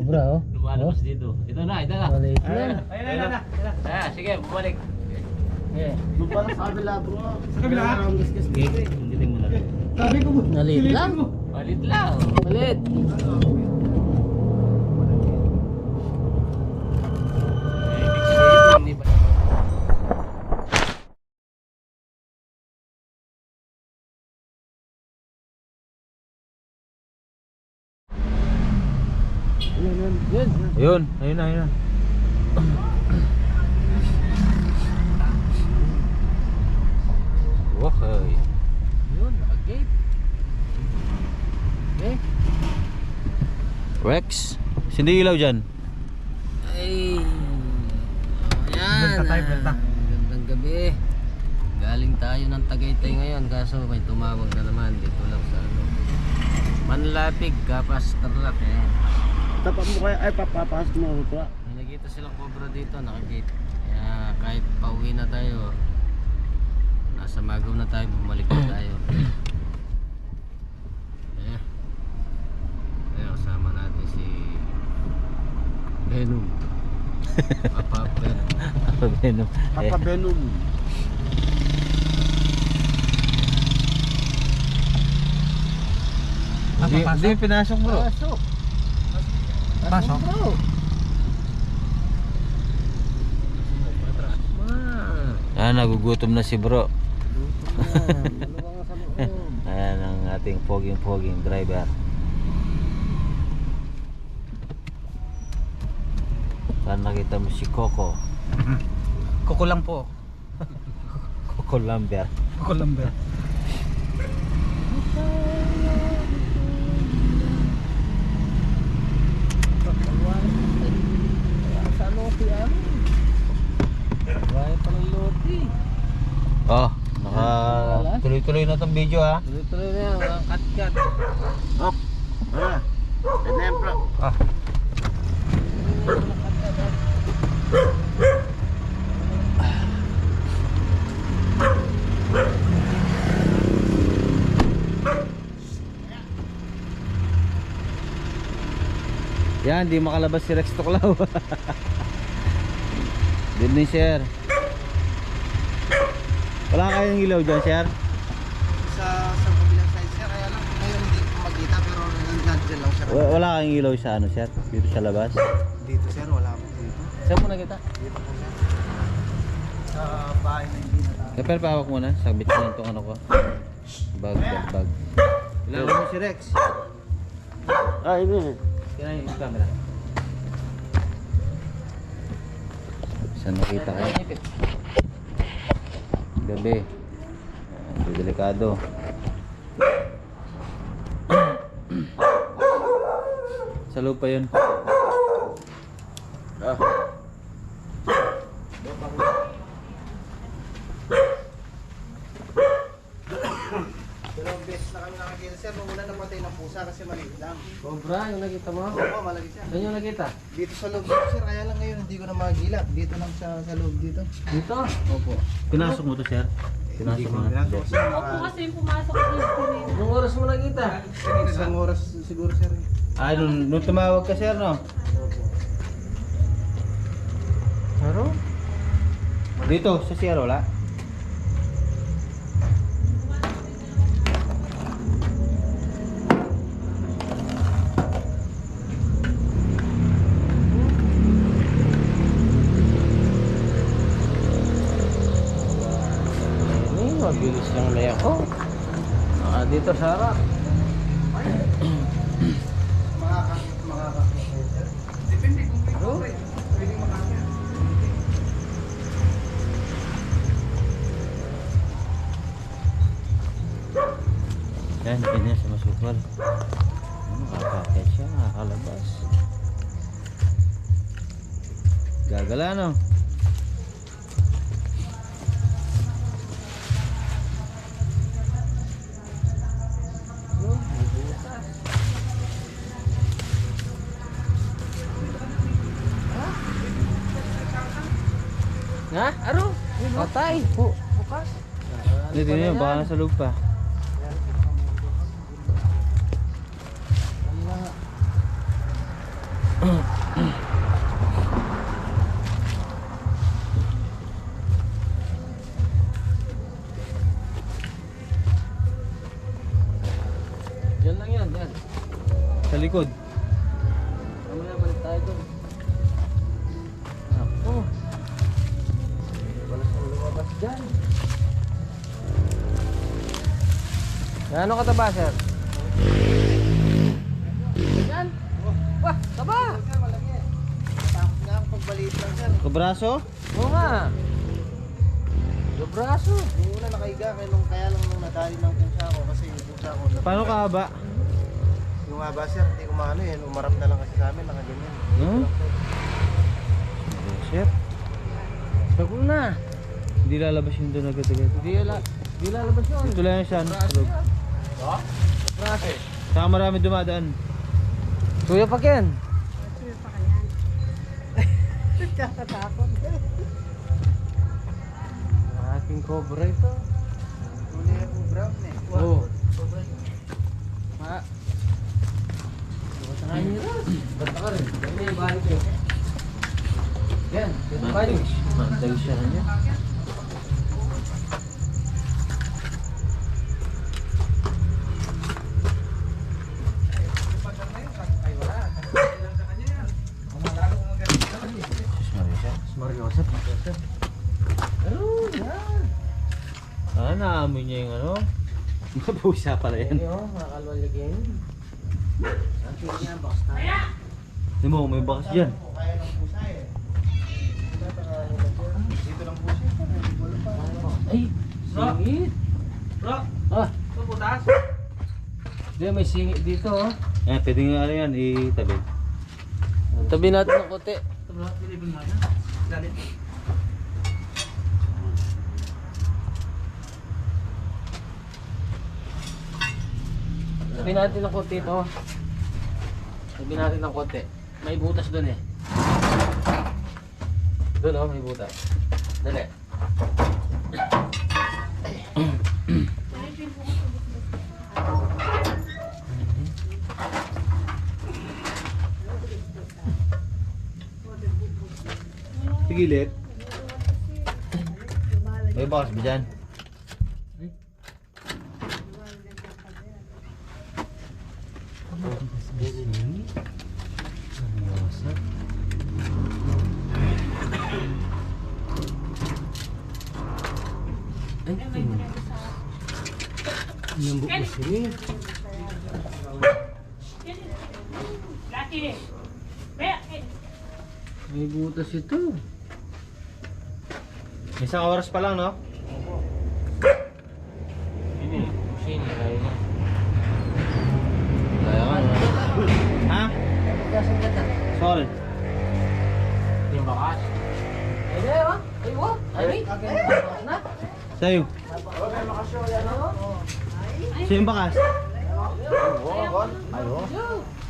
Cobra oh. Lumalabas dito. Ito na, ito na. Maliit na. Ayun na, na. Ah, sige, bumalik. Eh, Doon pala sa kabila bro. Sa kabila? Sige, hindi mo na. Sabi ko, Maliit lang. mo. Palit lang. maliit. Eh, Yun. Ayun, ayun na, ayun na. Okay. Yun, nakagate. Okay. Rex, sindi ilaw dyan. Ay. Oh, yan. Benta tayo, benta. Gandang gabi. Galing tayo ng Tagaytay ngayon kaso may tumawag na naman dito lang sa ano. Manlapig, Kapas, Tarlac. Eh. Tapat mo kaya, ay papapasok mo ako May nakita silang cobra dito, nakagate. Kaya kahit pauwi na tayo, nasa Magaw na tayo, bumalik na tayo. Eh. Kaya kasama natin si Venom. Papa Venom. Venom. Papa Venom. Hindi, hindi pinasok bro. Pasok. Pasok. Bro. Ma. Ah, nagugutom na si bro. Ayan ang ating poging-poging driver. Saan nakita mo si Coco? Kuko lang po. Coco Lambert. Kuko lang ba? Sa loti amin. Gaya pa ng loti. Oh, naka tuloy-tuloy na tong video ha. Tuloy-tuloy na yan, mga kat-kat. Hop. Ah. Ito na yan bro. Ah. Yan, di makalabas si Rex Tuklaw. Good evening, sir. Wala kayong ilaw dyan, sir? Sa sa kabilang side sir, kaya lang ngayon hindi ko makita pero nandiyan lang sir. Wa- Wala kayong ilaw sa ano, sir? Dito sa labas? Dito sir, wala mo dito. Saan mo nakita? Dito po sir. Sa bahay na hindi na tayo. Eh, pero pahawak muna. Sabit ko lang itong ano ko. Bag, bag, bag. Ilaw mo si Rex. Ah, ini. Kinahin yung camera. Saan nakita kayo? Gabi. Ayan, delikado. Sa loob pa yun. Ah. Dalawang beses na kami nakakita sir, nung una namatay ng pusa kasi maliit lang. Cobra, yung nakita mo? Oo, malaki siya. Saan yung nakita? Dito sa loob dito sir, kaya lang ngayon hindi ko na magilap. Dito lang sa, sa loob dito. Dito? Opo. Pinasok mo to, sir? Pinasok mo na. Opo kasi yung pumasok dito rin. Anong oras mo nakita? isang oras siguro sir. eh. Ah, nung, nung tumawag ka, sir, no? Ano? Dito, sa CR, wala? Yung layak ko. Ah, dito sa harap. Yan, ganyan sa masukal. Nakakakit siya, nakakalabas. Gagala, no? Nga? Aro? Patay. Bu bukas. Hindi, tingnan nyo, baka nasa loob pa. Yan Gaano kataba, sir? Yan. Wah, taba! Takot nga ako pagbaliit lang sir. Kabraso? Oo nga. Yung braso. Yung una nakahiga kaya nung kaya lang nung nadali ng pusa ko kasi yung pusa ko. Paano ka ba? Yung aba sir, hindi ko maano yan. Umarap na lang kasi sa amin, nakaganyan. Hmm? Shit. Tagol na. Hindi lalabas yung doon agad-agad. Hindi la, hindi lalabas yun. Ito lang siya. no? Braso Tulog. yan. Braso. Saka marami dumadaan. Kuya Paken. Aking cobra ito. Huli ako brown eh. Oo. Ma. Basta kayo nila. Basta ka rin. Yan yung balik yun. Yan. Yan balik. Mantay siya niya. Mariosep. Ano? Yan. Ah, naamoy niya yung ano? Mapusa pala yan. Yan yun. Makakalwaligin. Akin yan. Box tayo. Hindi mo, may bakas dyan. Kaya ng pusa eh. Dito lang pusa. Ay! Singit! Bro, Ah! ito butas. Hindi, may singit dito oh. Eh, pwede nga ano yan, itabi. Tabi natin ng kote. Ito bro, bilibin mo na. Dali. Tabi natin ng kote ito. Tabi natin ng kote. May butas doon eh. Doon oh, may butas. Dali. Pigilit. May bakas ba dyan? Ay, tingnan. Bukas eh. May butas ito. Isang oras pa lang, no? Ini, sini kaya na. Kaya ka, no? Ha? Sol. Yung bakas. Ay, ay, oh. Ay, what? Ay, wait. Bakas na. Sa'yo. Sa'yo yung bakas?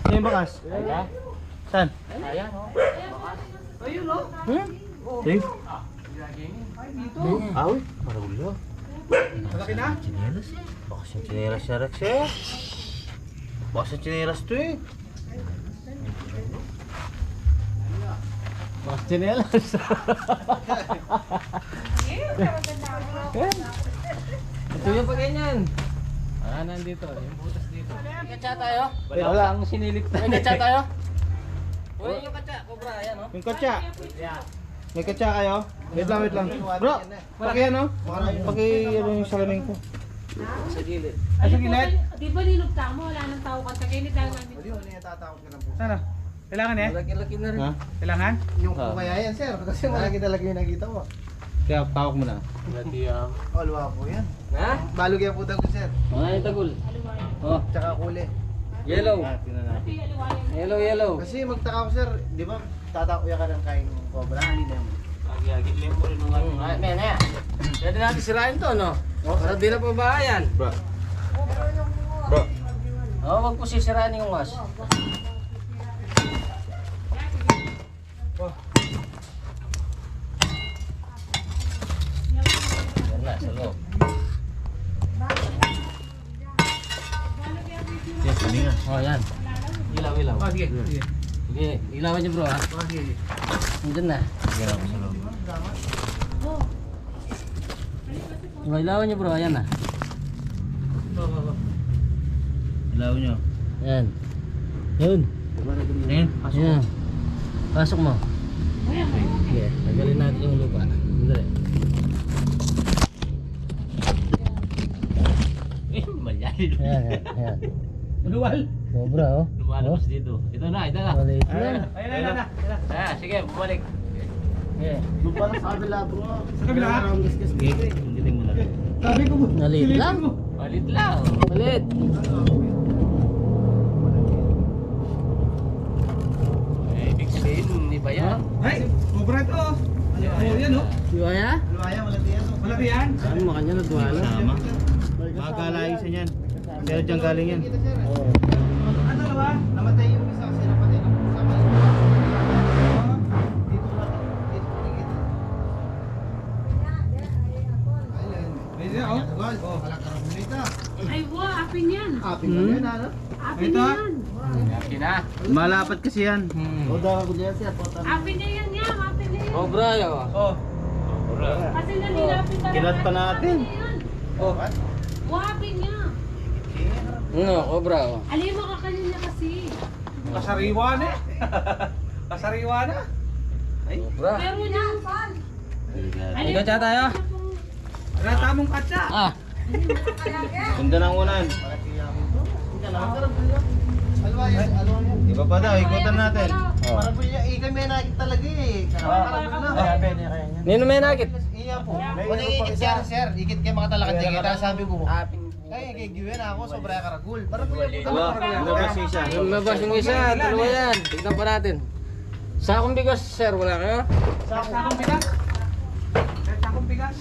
Sa'yo yung bakas? Kaya? Saan? Kaya, no? Hmm? Sa'yo? Awi, marulyo. Malaki na? Chinelas eh. Bakas yung chinelas siya, Rex eh. Bakas yung chinelas to eh. Bakas chinelas. Ito yung pag ganyan. Ah, nandito. Yung butas dito. Katsa tayo? Wala ang sinilip May katsa tayo? Uy, yung katsa. Cobra, ayan, oh. Yung katsa. May katsa kayo? Wait lang, wait lang. Bro, paki ano? Paki ano yung salamin ko. Sa gilid. Ay, sa gilid? Di ba nilugta mo? Wala nang tao ka sa kilid lang namin. Hindi ko niya tatakot ka ng pusa. Ano? Kailangan eh? Laki-laki na rin. Ha? Kailangan? Yung Ah. kaya yan sir, kasi malaki talaga yung nakita mo. Kaya tawag mo na. Lati ang... Oh, luwa po yan. Ha? Balog yan po ko sir. Mga yung tagul. Oh, Tsaka kuli. yellow. Ah. Yellow, yellow. Kasi magtaka ko sir, di ba tatakuya ka ng kain cobra, hindi naman. Agi-agi lang mo rin ng Hmm, ay, men, eh. Pwede natin sirain to, no? Para di na pabahayan. Bro. Bro. Oo, wag po sisirain yung mas. Sa loob. Yes, hindi nga. Oh, yan. Ilaw, ilaw. Oh, sige. sige. Sige, Ilawan niyo bro ha. Nandun na. Oh. Diba, ilawan niyo bro, ayan na. Ilaw nyo. Ayan. Yun. Ayan. Ayan. Pasok mo. Sige, tagalin natin yung lupa. Dali. Eh, malyari. Ayan, ayan, ayan. Manuwal. Sobra oh. Lumalabas dito. Ito na, ito na. Maliit lang. Ayun na, ayun na. Ah, sige, bumalik. Yeah. Pala sa kabila bro. Sa kabila? Sige, hindi mo na. Sabi ko, Maliit lang. Malit lang. Maliit. Eh, ibig sabihin, hindi ba yan? ay, sobra ito. Oh, yan oh. Di ba ya? Luwaya, malaki yan. oh. Malaki yan. Saan mo kanya na duwala? Sama. Magkalaisa niyan. Pero dyan galing yan. Kita. Oo. Ano na ba? Namatay yung isa kasi napatay ng pusa. Dito. Dito paligid. Ayun. Ayun, oh. Gol. Wala ka rin dito. Ay, wow, apin yan. Apin lang yun ano? Apin Ito? yan. Yakin na. Malapat kasi yan. O daw ako dyan siya. Apin niya yan nga, apin niya yan. Cobra yun. Oh. Kasi nalilapit pa Kinat pa natin. Oh. Wow, apin Ano, cobra oh. Alin mo kakalin niya kasi. Kasariwa na eh. Kasariwa na. Cobra. Pero niya, Alin Ikaw tsaka tayo? Wala tamong katsa. Ah. Ganda ng unan. Alwaya. Iba pa daw, ikutan natin. Oh. Parang niya, eh kami nakikita talaga eh. Na. Nino may nakit? Iya po. Wala ikit siya sir. Ikit kayo makatalakad niya kita. Sabi ko. Ay, kay giwen ako sobra karagul. Parang kuya puta Wala, na lumabas yung isa. Lumabas yung isa, dalawa yan. Tignan pa natin. Sa akong bigas, sir, wala kayo? Sakong bigas. Sakong bigas.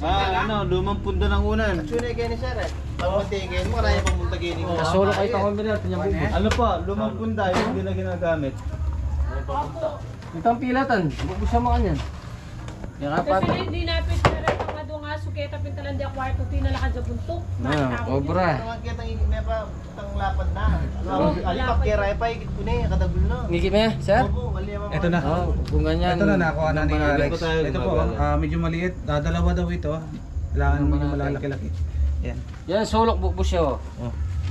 Ah, ano, lumang punda ng unan. Tunay kayo ni sir eh. Pagpatigin mo, kaya pang muntagin ko. Kasolo kayo pa kombinat, yung bubos. Ano pa, lumang punda, yung hindi na ginagamit. Ito ang pilatan, bubos siya mga kanyan. Yung Kasi hindi napit na suketa pintalan di kwarto tinalakad sa buntok. Ah, cobra. Ang kita ng may pa tang lapad na. Ali pa kira pa ikit ko ni kadagul na. Ngikip niya, sir? Opo, ali pa. Ito na. Oo, kung ganyan. Ito na nakuha na ni Alex. Ito po, ah, medyo maliit. Dadalawa daw ito. Kailangan medyo malalaki-laki. Yan. Yan, sulok bubos siya oh.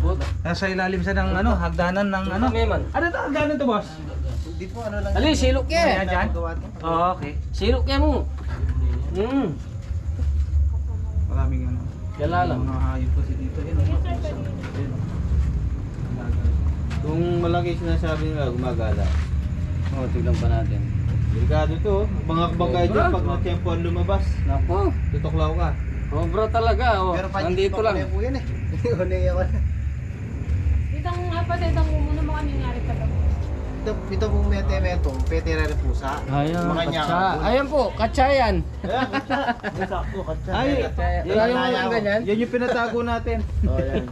Oh. Nasa ilalim sa ng ano, hagdanan ng ano. ano? man. Ano to? Hagdanan to, boss? Hindi po ano lang. Ali, silok Ayan, dyan. Gawa to. Oo, okay. Silok ke mo. Hmm. Maraming ano. Kala lang. Mga hayop kasi dito. Yan, mga pusa. Yan. Kung malaki sinasabi nila, gumagala. Oh, tignan pa natin. Delikado to, oh. mga bagay dyan pag na-tempo ang lumabas. Nako, Tutuklaw ka. cobra talaga oh. Pero pa Nandito lang. po yan eh. Unay ako. Itang apat, itang muna mga nangyari ka daw. Ito, ito po mete meto, petirere pusa. Ayan, Mga niya. katsa. Ayan po, katsa yan. Sakto, katsa. Ay, Katsa. yan, Wala yung mga ganyan. yan yung pinatago natin. Oh, yan.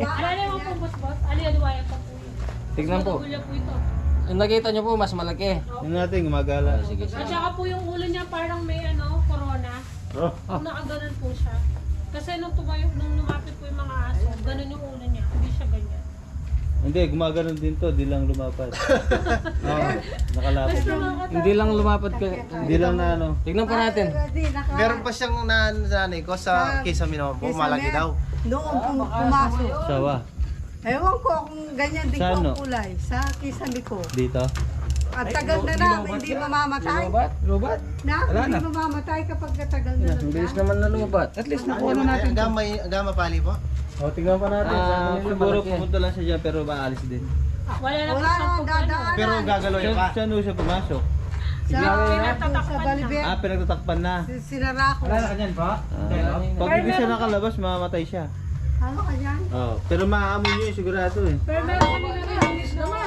Alala mo po, boss, boss. Ali, aliwaya pa po yun. Tignan po. Magugulya po ito. Yung nakita nyo po, mas malaki. Yan natin, gumagala. Sige, At sige. saka po yung ulo niya parang may ano, corona. Oh. Kung nakaganon po siya. Kasi nung tumayo, nung lumapit po yung mga aso, ganun yung ulo niya. Hindi gumagano din to, di lang lumapad. Oo, mga Hindi lang lumapad ka. Hindi lang na ano. Tignan pa natin. Meron pa siyang na nanay ko sa kisa mo po, malaki daw. Noong pum- pumasok. Sawa. Ewan ko kung ganyan din Saan, ko ang kulay. Sa kisami ko. Dito. At tagal na na, hindi mamamatay. Lumabat? Lobat? Na, Wala hindi na. mamamatay kapag tagal na Ang bilis na. naman na lumabat. At least nakuha na natin. Gamay, gama pali po. O, tignan pa natin. Ah, nila siguro malaki. pumunta lang siya dyan pero maalis din. Wala na po Wala siyang nang pag- ano. dadaan. Pero gagalaw Siya, yung ka. siya no siya pumasok. Sa, Pinatatakpan sa. Balibet, Ah, pinagtatakpan na. sinara ko. Wala na kanyan pa? Ah, pag hindi siya nakalabas, mamamatay siya. Ano ka yan? Oh, pero maaamoy niyo yung sigurado eh. Pero meron kami nga release naman.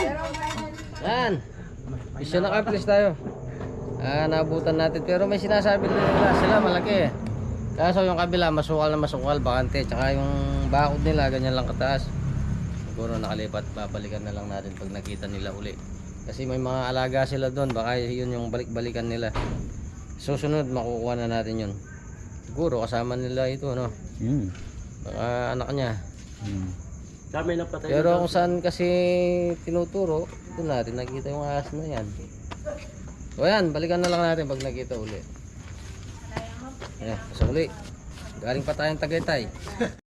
Yan. Isa na tayo. Ah, nabutan natin. Pero may sinasabi din nila sila malaki eh. Kaso yung kabila masukal na masukal, bakante. Tsaka yung bakod nila, ganyan lang kataas. Siguro nakalipat, babalikan na lang natin pag nakita nila uli. Kasi may mga alaga sila doon, baka yun yung balik-balikan nila. Susunod, makukuha na natin yun. Siguro kasama nila ito, no? Hmm. Baka anak niya. Hmm. Pero kung saan kasi tinuturo, Doon natin nakita yung ahas na yan. O yan, balikan na lang natin pag nakita uli. Ayan, sa uli. Galing pa tayong Tagaytay.